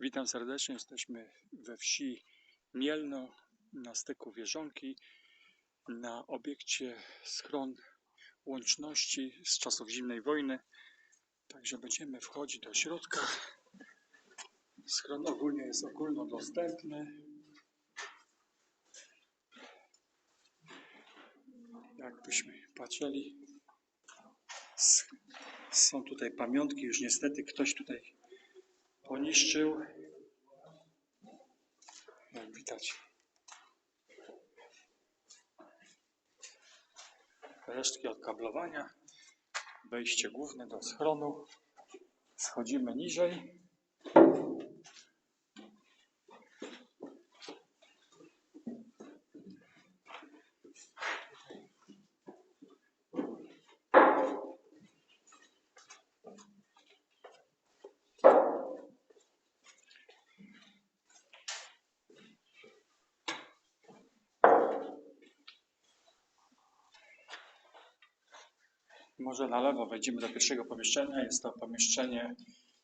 Witam serdecznie. Jesteśmy we wsi Mielno na styku Wieżonki na obiekcie schron łączności z czasów zimnej wojny. Także będziemy wchodzić do środka. Schron ogólnie jest ogólnodostępny. Jakbyśmy patrzyli, są tutaj pamiątki. Już niestety ktoś tutaj poniszczył. Jak widać. Resztki odkablowania. Wejście główne do schronu. Schodzimy niżej. Może na lewo wejdziemy do pierwszego pomieszczenia. Jest to pomieszczenie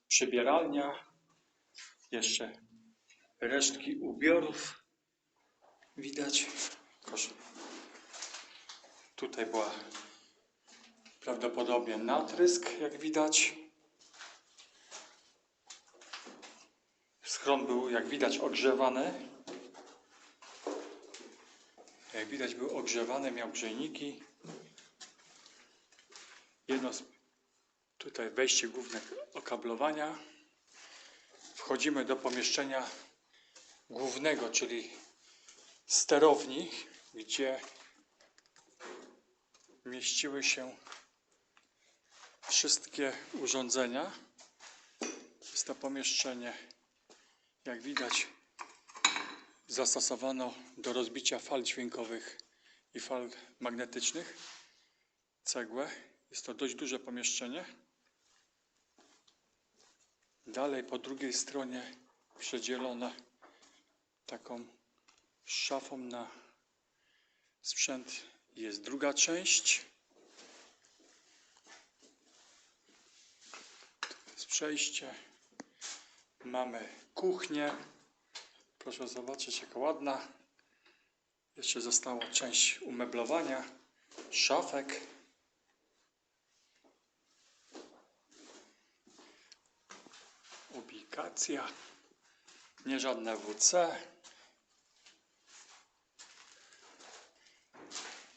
przybieralnia. Jeszcze resztki ubiorów widać. Kosz. Tutaj była prawdopodobnie natrysk, jak widać. Schron był, jak widać, ogrzewany. Jak widać, był ogrzewany, miał grzejniki. Jedno z, tutaj wejście główne okablowania. Wchodzimy do pomieszczenia głównego, czyli sterowni, gdzie mieściły się wszystkie urządzenia. Jest to pomieszczenie, jak widać, zastosowano do rozbicia fal dźwiękowych i fal magnetycznych cegłę. Jest to dość duże pomieszczenie. Dalej po drugiej stronie przedzielone taką szafą na sprzęt jest druga część. Tu przejście. Mamy kuchnię. Proszę zobaczyć, jaka ładna. Jeszcze została część umeblowania, szafek. Ubikacja. Nie żadne WC.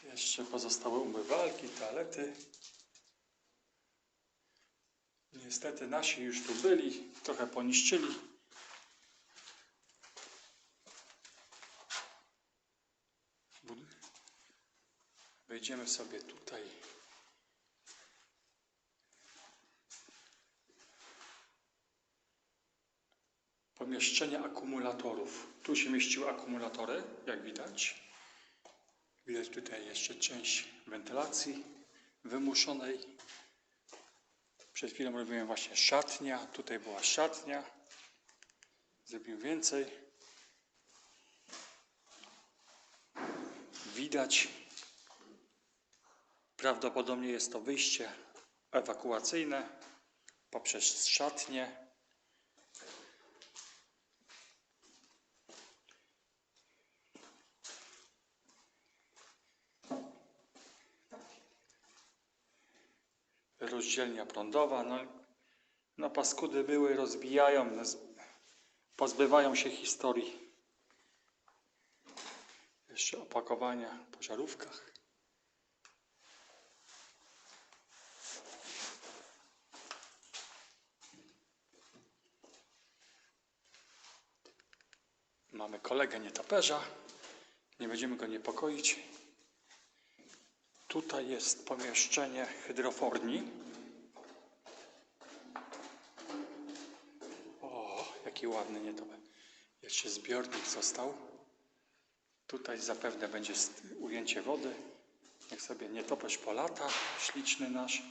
Jeszcze pozostałe umywalki, toalety. Niestety nasi już tu byli, trochę poniszczyli. Wejdziemy sobie tutaj. Pomieszczenie akumulatorów. Tu się mieściły akumulatory, jak widać. Widać tutaj jeszcze część wentylacji wymuszonej. Przed chwilą robiłem właśnie szatnia. Tutaj była szatnia. Zrobiłem więcej. Widać. Prawdopodobnie jest to wyjście ewakuacyjne poprzez szatnię. Rozdzielnia prądowa. No, no paskudy były, rozbijają, pozbywają się historii. Jeszcze opakowania po żarówkach. Mamy kolegę nietoperza. Nie będziemy go niepokoić. Tutaj jest pomieszczenie hydroforni. O, jaki ładny nietoperz. Jeszcze zbiornik został. Tutaj zapewne będzie ujęcie wody. Niech sobie nietoperz polata, śliczny nasz.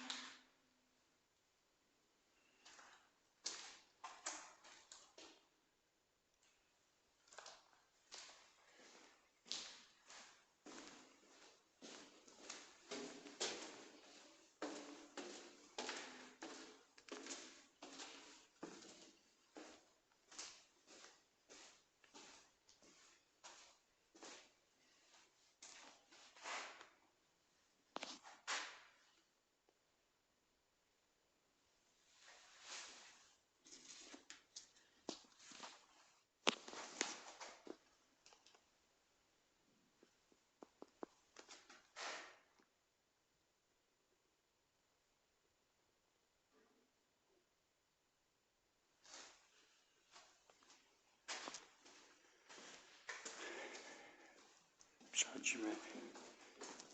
Przechodzimy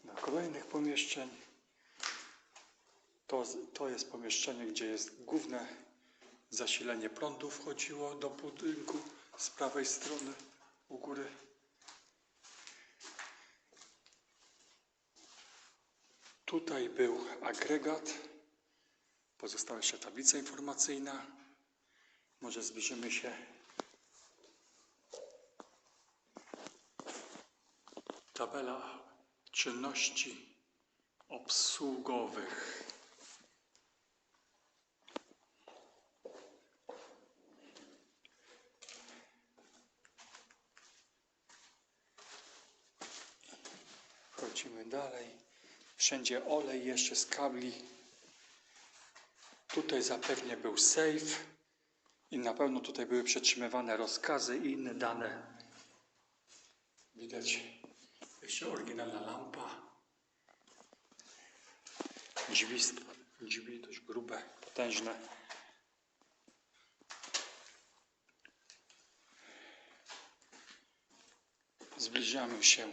do kolejnych pomieszczeń. To, to jest pomieszczenie, gdzie jest główne zasilanie prądu wchodziło do budynku z prawej strony u góry. Tutaj był agregat. Pozostała jeszcze tablica informacyjna. Może zbliżymy się. Tabela czynności obsługowych. Wchodzimy dalej. Wszędzie olej jeszcze z kabli. Tutaj zapewne był safe i na pewno tutaj były przetrzymywane rozkazy i inne dane. Widać jeszcze oryginalna lampa. Drzwi, drzwi dość grube, potężne. Zbliżamy się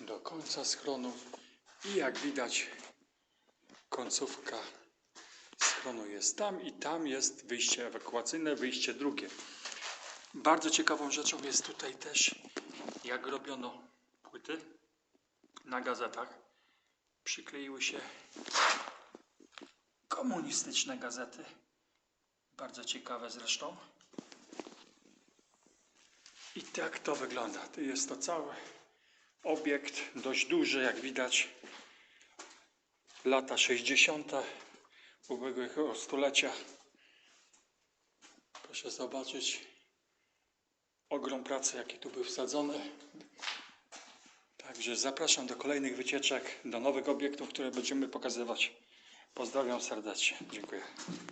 do końca schronu i jak widać końcówka schronu jest tam i tam jest wyjście ewakuacyjne, wyjście drugie. Bardzo ciekawą rzeczą jest tutaj też jak robiono płyty na gazetach. Przykleiły się komunistyczne gazety. Bardzo ciekawe zresztą. I tak to wygląda. To jest to cały obiekt, dość duży, jak widać. Lata 60. ubiegłego stulecia. Proszę zobaczyć ogrom pracy, jaki tu był wsadzony. Także zapraszam do kolejnych wycieczek, do nowych obiektów, które będziemy pokazywać. Pozdrawiam serdecznie. Dziękuję.